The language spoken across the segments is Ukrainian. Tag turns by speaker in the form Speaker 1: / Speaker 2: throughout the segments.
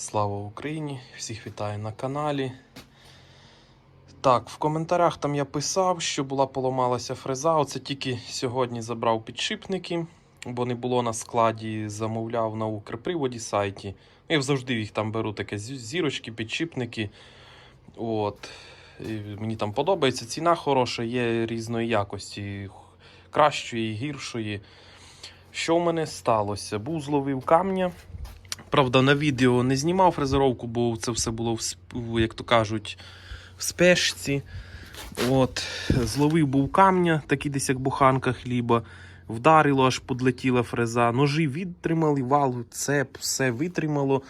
Speaker 1: Слава Україні! Всіх вітаю на каналі. Так, в коментарях там я писав, що була поламалася фреза. Оце тільки сьогодні забрав підшипники, бо не було на складі, замовляв на Укрприводі сайті. Я завжди їх там беру таке зірочки, підшипники. От. І мені там подобається. Ціна хороша, є різної якості, кращої, гіршої. Що в мене сталося? Був зловив камня. Правда, на відео не знімав фрезеровку, бо це все було, як то кажуть, в спешці. От, зловив був камня, такий десь як буханка хліба. Вдарило, аж подлетіла фреза. Ножі відтримали, вал, цеп, все витримало.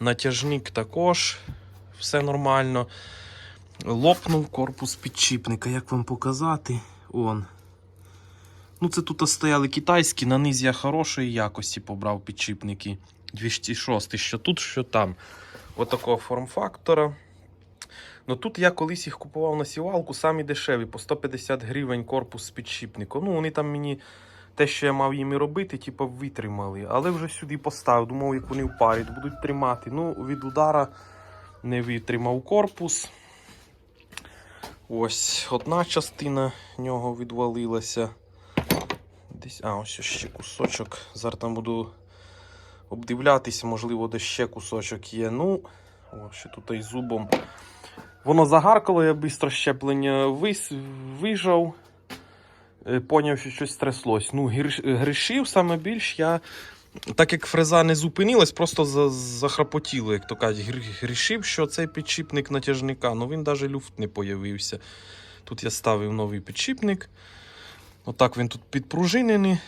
Speaker 1: Натяжник також, все нормально. Лопнув корпус підшипника. Як вам показати? Он. Ну, це тут стояли китайські, на низ я хорошої якості побрав підшипники. 206, що тут, що там. Отакого форм-фактора. Ну тут я колись їх купував на сівалку, самі дешеві, по 150 гривень корпус з підшипником. Ну, вони там мені те, що я мав їм і робити, типу, витримали. Але вже сюди поставив, думав, як вони в парі будуть тримати. Ну, від удара не витримав корпус. Ось одна частина нього відвалилася. Десь, а, ось ще кусочок. Зараз там буду обдивлятися, можливо, де ще кусочок є. Ну, о, ще тут і зубом. Воно загаркало, я швидко щеплення вис... вижав. Е, Поняв, що щось тряслось. Ну, грішив саме більш я. Так як фреза не зупинилась, просто за- захрапотіло, як то кажуть. Гр- Грішив, що цей підшипник натяжника, ну він навіть люфт не появився. Тут я ставив новий підшипник. Отак він тут підпружинений,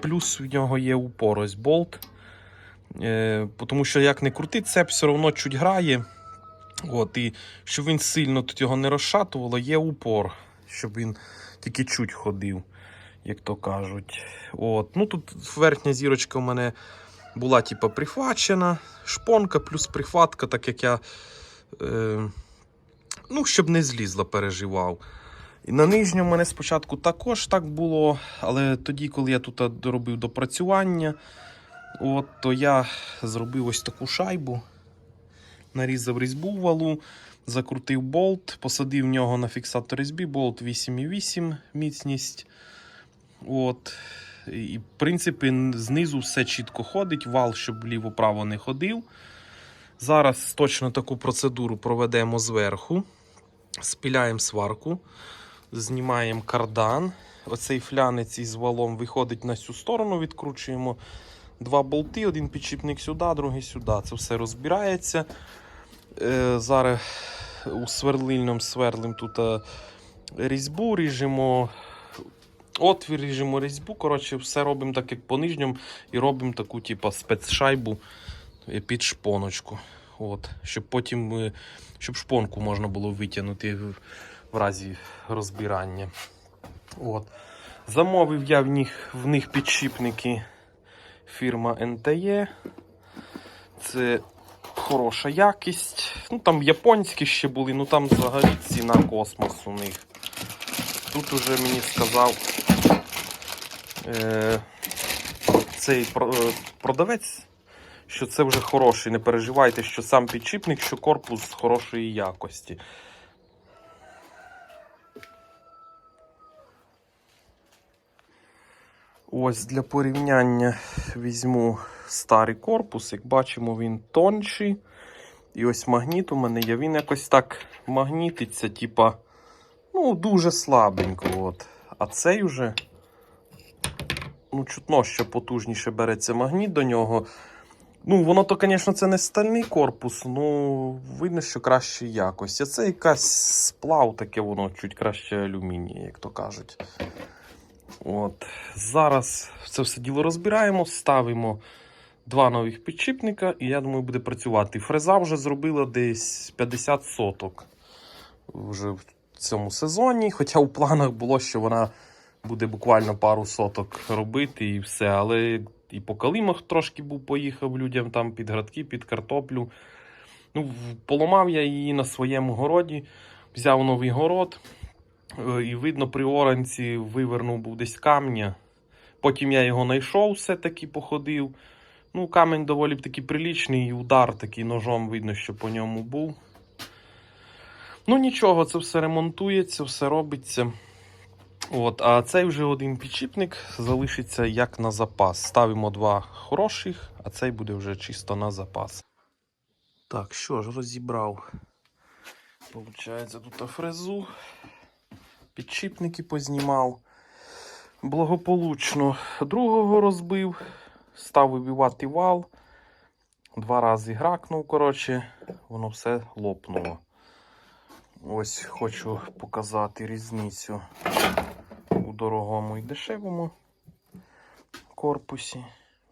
Speaker 1: плюс в нього є упор, ось болт. Е, тому що як не крути, цеп все одно чуть грає. От, і щоб він сильно тут його не розшатувало, є упор, щоб він тільки чуть ходив, як то кажуть. От. Ну, тут верхня зірочка у мене була типу, прихвачена, шпонка плюс прихватка, так як я. Е, ну, щоб не злізла, переживав. І на нижньому мене спочатку також так було, але тоді, коли я тут доробив допрацювання, от, то я зробив ось таку шайбу, нарізав різьбу валу, закрутив болт, посадив в нього на фіксатор різьби, болт 8,8 міцність. От. І, в принципі, знизу все чітко ходить, вал, щоб вліво-право не ходив. Зараз точно таку процедуру проведемо зверху. Спіляємо сварку, знімаємо кардан. Оцей флянець із валом виходить на цю сторону, відкручуємо два болти, один підшипник сюди, другий сюди. Це все розбирається. Е, зараз у сверлильному сверлим тут е, різьбу ріжемо. Отвір ріжемо різьбу. Коротше, все робимо так, як по нижньому, і робимо таку, типу, спецшайбу е, під шпоночку. От, щоб потім щоб шпонку можна було витягнути в разі розбирання. От. Замовив я в них, в них підшипники фірма NTE. Це хороша якість. Ну Там японські ще були, ну там взагалі ціна космос у них. Тут уже мені сказав е, цей е, продавець що це вже хороший. Не переживайте, що сам підшипник, що корпус хорошої якості. Ось для порівняння візьму старий корпус. Як бачимо, він тонший. І ось магніт у мене є. Він якось так магнітиться, типа, ну, дуже слабенько. От. А цей уже, ну, чутно, що потужніше береться магніт до нього. Ну, воно то, звісно, це не стальний корпус, ну видно, що краще якості. А це якась сплав, таке воно чуть краще алюмінія, як то кажуть. От. Зараз це все діло розбираємо, ставимо два нових підшипника, і я думаю, буде працювати. Фреза вже зробила десь 50 соток вже в цьому сезоні. Хоча у планах було, що вона буде буквально пару соток робити і все. Але і по калимах трошки був поїхав людям там під градки, під картоплю. Ну, поламав я її на своєму городі, взяв новий город. Е, І видно, при оранці вивернув був десь камня. Потім я його знайшов, все-таки походив. Ну, камінь доволі таки прилічний, і удар такий ножом видно, що по ньому був. Ну нічого, це все ремонтується, все робиться. От, а цей вже один підшипник залишиться як на запас. Ставимо два хороших, а цей буде вже чисто на запас. Так, що ж, розібрав. Получається, тут фрезу. Підшипники познімав. Благополучно другого розбив. Став вибивати вал. Два рази гракнув, коротше, воно все лопнуло. Ось хочу показати різницю у дорогому і дешевому корпусі.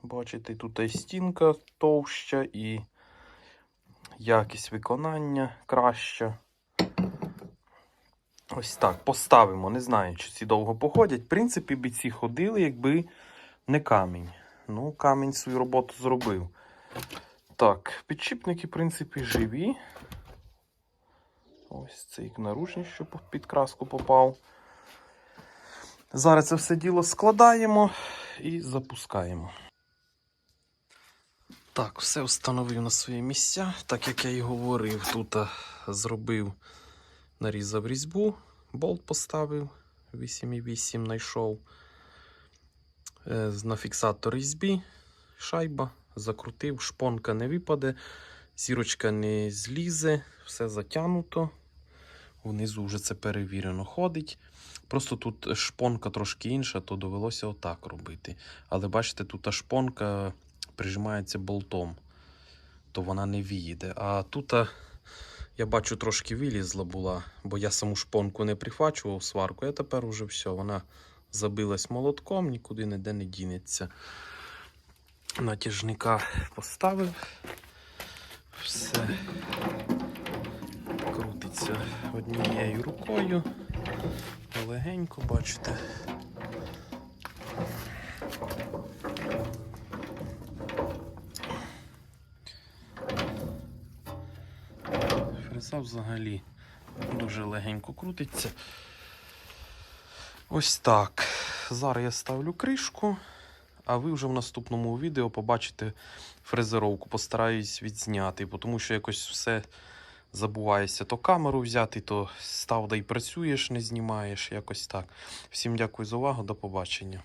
Speaker 1: Бачите, тут і стінка товща і якість виконання краща. Ось так, поставимо. Не знаю, чи ці довго походять. В принципі, би ці ходили, якби не камінь. Ну, камінь свою роботу зробив. Так, підшипники, в принципі, живі. Ось цей наручник, що під краску попав. Зараз це все діло складаємо і запускаємо. Так, все встановив на свої місця. Так як я і говорив, тут зробив, нарізав різьбу, болт поставив, 8,8 знайшов. Е, На фіксатор різьбі, шайба, закрутив, шпонка не випаде, зірочка не злізе, все затягнуто. Внизу вже це перевірено ходить. Просто тут шпонка трошки інша, то довелося отак робити. Але бачите, тут та шпонка прижимається болтом, то вона не виїде. А тут я бачу трошки вилізла була, бо я саму шпонку не прихвачував сварку, а тепер уже все, вона забилась молотком, нікуди ніде не дінеться. Натяжника поставив. Все крутиться однією рукою. Легенько, бачите. Фреза взагалі дуже легенько крутиться. Ось так. Зараз я ставлю кришку, а ви вже в наступному відео побачите фрезеровку. Постараюсь відзняти, тому що якось все забуваєшся то камеру взяти, то став да й працюєш, не знімаєш. Якось так. Всім дякую за увагу, до побачення.